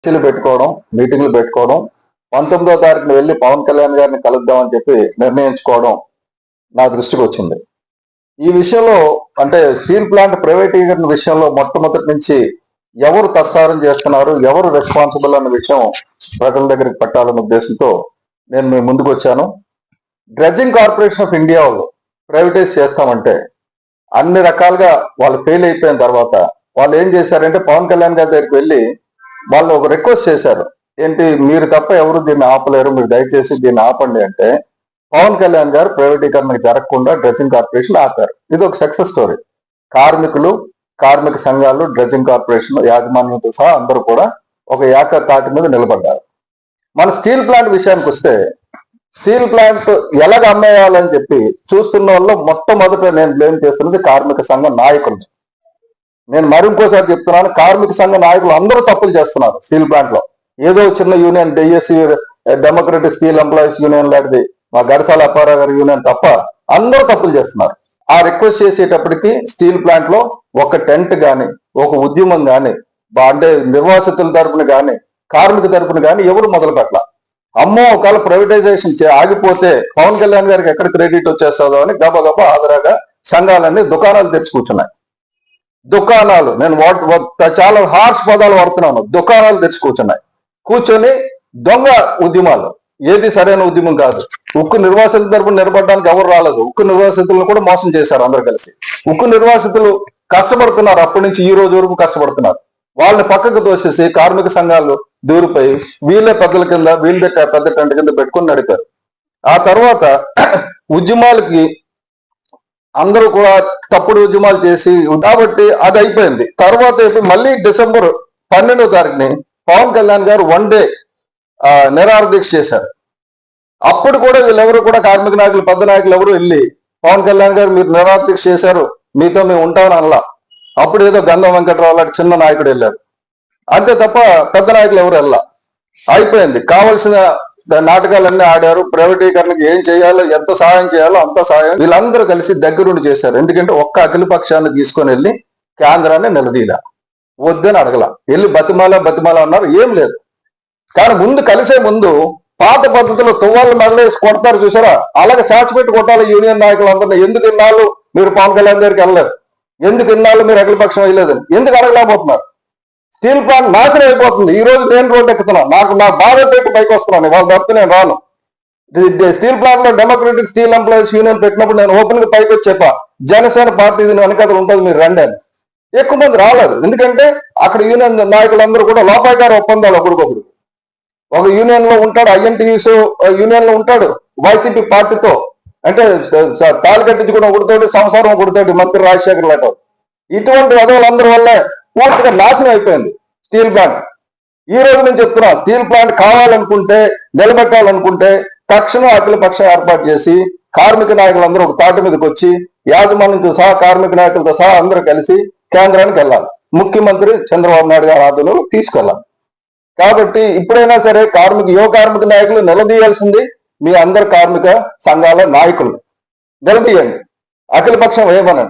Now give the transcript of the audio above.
చర్చలు పెట్టుకోవడం మీటింగ్లు పెట్టుకోవడం. పంతొమ్మిదో తారీఖున వెళ్ళి పవన్ కళ్యాణ్ గారిని కలుద్దామని చెప్పి నిర్ణయించుకోవడం నా దృష్టికి వచ్చింది. ఈ విషయంలో అంటే స్టీల్ ప్లాంట్ ప్రైవేటీకరణ విషయంలో మొట్టమొదటి నుంచి ఎవరు తత్సారం చేస్తున్నారు ఎవరు రెస్పాన్సిబుల్ అన్న విషయం ప్రజల దగ్గరికి పట్టాలన్న ఉద్దేశంతో నేను మీ ముందుకు వచ్చాను. డ్రెడ్జింగ్ కార్పొరేషన్ ఆఫ్ ఇండియా వాళ్ళు ప్రైవేటైజ్ చేస్తామంటే అన్ని రకాలుగా వాళ్ళు ఫెయిల్ అయిపోయిన తర్వాత వాళ్ళు ఏం చేశారంటే పవన్ కళ్యాణ్ గారి దగ్గరికి వెళ్ళి వాళ్ళు ఒక రిక్వెస్ట్ చేశారు. ఏంటి మీరు తప్ప ఎవరు దీన్ని ఆపలేరు మీరు దయచేసి దీన్ని ఆపండి అంటే పవన్ కళ్యాణ్ గారు ప్రైవేటీకరణకు జరగకుండా డ్రెజింగ్ కార్పొరేషన్ ఆపారు. ఇది ఒక సక్సెస్ స్టోరీ కార్మికులు కార్మిక సంఘాలు డ్రెజింగ్ కార్పొరేషన్ యాజమాన్యంతో సహా అందరూ కూడా ఒక ఏక తాటి మీద నిలబడ్డారు. మన స్టీల్ ప్లాంట్ విషయానికి వస్తే స్టీల్ ప్లాంట్ ఎలాగ అమ్మేయాలని చెప్పి చూస్తున్న వాళ్ళు మొట్టమొదట నేను బ్లేమ్ చేస్తున్నది కార్మిక సంఘం నాయకులు నేను మరింకోసారి చెప్తున్నాను కార్మిక సంఘ నాయకులు అందరూ తప్పులు చేస్తున్నారు స్టీల్ ప్లాంట్లో ఏదో చిన్న union DSC democratic steel employees union లాంటిది మా గడసాల అప్పారావు గారి యూనియన్ తప్ప అందరూ తప్పులు చేస్తున్నారు. ఆ రిక్వెస్ట్ చేసేటప్పటికి స్టీల్ ప్లాంట్లో ఒక టెంట్ గాని ఒక ఉద్యమం గాని అంటే నిర్వాసితుల తరపున గాని కార్మిక తరపున గాని ఎవరు మొదలు పెట్టాల. అమ్మో ఒకవేళ ప్రైవేటైజేషన్ చే- ఆగిపోతే పవన్ కళ్యాణ్ గారికి ఎక్కడ క్రెడిట్ వచ్చేస్తుందో అని గబగబా ఆదరాగా సంఘాలన్నీ దుకాణాలు తెరిచి కూర్చున్నాయి. దుకాణాలు. నేను చాలా హార్ష్ పదాలు వాడుతున్నాను. దుకాణాలు తెరిచి కూర్చున్నాయి కూర్చొని దొంగ ఉద్యమాలు. ఏది సరైన ఉద్యమం కాదు. ఉక్కు నిర్వాసితుల తరపున నిలబడడానికి ఎవరు రాలేదు. ఉక్కు నిర్వాసితులను కూడా మోసం చేశారు అందరు కలిసి. ఉక్కు నిర్వాసితులు కష్టపడుతున్నారు. అప్పటి నుంచి ఈ రోజు వరకు కష్టపడుతున్నారు. వాళ్ళని పక్కకు తోసేసి కార్మిక సంఘాలు దూరిపోయి వీళ్ళే పెద్దల కింద వీళ్ళే పెద్ద టెంట్ కింద పెట్టుకొని నడిపారు. ఆ తర్వాత ఉద్యమాలకి అందరూ కూడా తప్పుడు ఉద్యమాలు చేసి కాబట్టి అది అయిపోయింది. తర్వాత మళ్ళీ డిసెంబర్ పన్నెండో తారీఖుని పవన్ కళ్యాణ్ గారు వన్ డే నిరాహార దీక్ష చేశారు. అప్పుడు కూడా వీళ్ళెవరు కూడా కార్మిక నాయకులు పెద్ద నాయకులు ఎవరు వెళ్ళి పవన్ కళ్యాణ్ గారు మీరు నిరాహార దీక్ష చేశారు మీతో మేము ఉంటామని అనలా. అప్పుడు ఏదో గంధం వెంకటరావు లాంటి చిన్న నాయకుడు వెళ్ళారు అంతే తప్ప పెద్ద నాయకులు ఎవరు వెళ్ళా. అయిపోయింది. కావలసిన నాటకాలన్నీ ఆడారు. ప్రైవేటీకరణకి ఏం చేయాలో ఎంత సహాయం చేయాలో అంత సహాయం వీళ్ళందరూ కలిసి దగ్గరుండి చేశారు. ఎందుకంటే ఒక్క అఖిలపక్షాన్ని తీసుకొని వెళ్ళి కేంద్రాన్ని నిలదీలా వద్దని అడగల. వెళ్ళి బతిమాల బతిమాల అన్నారు. ఏం లేదు. కానీ ముందు కలిసే ముందు పాత పద్ధతిలో తువ్వాళ్ళు మెడలేసి కొడతారు చూసారా? అలాగే చాచిపెట్టి కొట్టాలి యూనియన్ నాయకులందరినీ. ఎందుకు ఇన్నాళ్ళు మీరు పవన్ కళ్యాణ్ దగ్గరికి వెళ్ళలేదు? ఎందుకు ఇన్నాళ్ళు మీరు అఖిలపక్షం వేయలేదని ఎందుకు అడగలేకపోతున్నారు? స్టీల్ ప్లాంట్ నాశనం అయిపోతుంది. ఈ రోజు నేను రోడ్డు ఎక్కుతున్నాను నాకు నా బాధ పెట్టి పైకి వస్తున్నాను. వాళ్ళు తప్పితే నేను రాను. స్టీల్ ప్లాంట్లో డెమోక్రటిక్ స్టీల్ ఎంప్లాయీస్ యూనియన్ పెట్టినప్పుడు నేను ఓపెన్గా పైకి వచ్చి చెప్పా జనసేన పార్టీ వెనకాల ఉంటుంది మీరు రండి అని. ఎక్కువ మంది రాలేదు. ఎందుకంటే అక్కడ యూనియన్ నాయకులందరూ కూడా లోపాయకార ఒప్పందాలు ఒకరికొకరు ఒక యూనియన్లో ఉంటాడు ఐఎన్టీయూస్ యూనియన్లో ఉంటాడు వైసీపీ పార్టీతో. అంటే స- తాళి కట్టించుకుని ఒకటితోటి సంసారం ఒకటితోటి మంత్రి రాజశేఖర్ లాంటి ఇటువంటి వదవులందరి వల్లే పూర్తిగా నాశనం అయిపోయింది. Steel plant. ఈ రోజు నేను చెప్తున్నా స్టీల్ ప్లాంట్ కావాలనుకుంటే నిలబెట్టాలనుకుంటే తక్షణం అఖిల పక్షం ఏర్పాటు చేసి కార్మిక నాయకులందరూ ఒక తాటి మీదకి వచ్చి యాజమాన్యంతో సహా కార్మిక నాయకులతో సహా అందరూ కలిసి కేంద్రానికి వెళ్ళాలి. ముఖ్యమంత్రి చంద్రబాబు నాయుడు గారి ఆధ్వర్యంలో తీసుకెళ్ళాలి. కాబట్టి ఇప్పుడైనా సరే కార్మిక యువ కార్మిక నాయకులు నిలదీయాల్సింది మీ అందరు కార్మిక సంఘాల నాయకులు. నిలదీయండి. అఖిల పక్షం వేయమనండి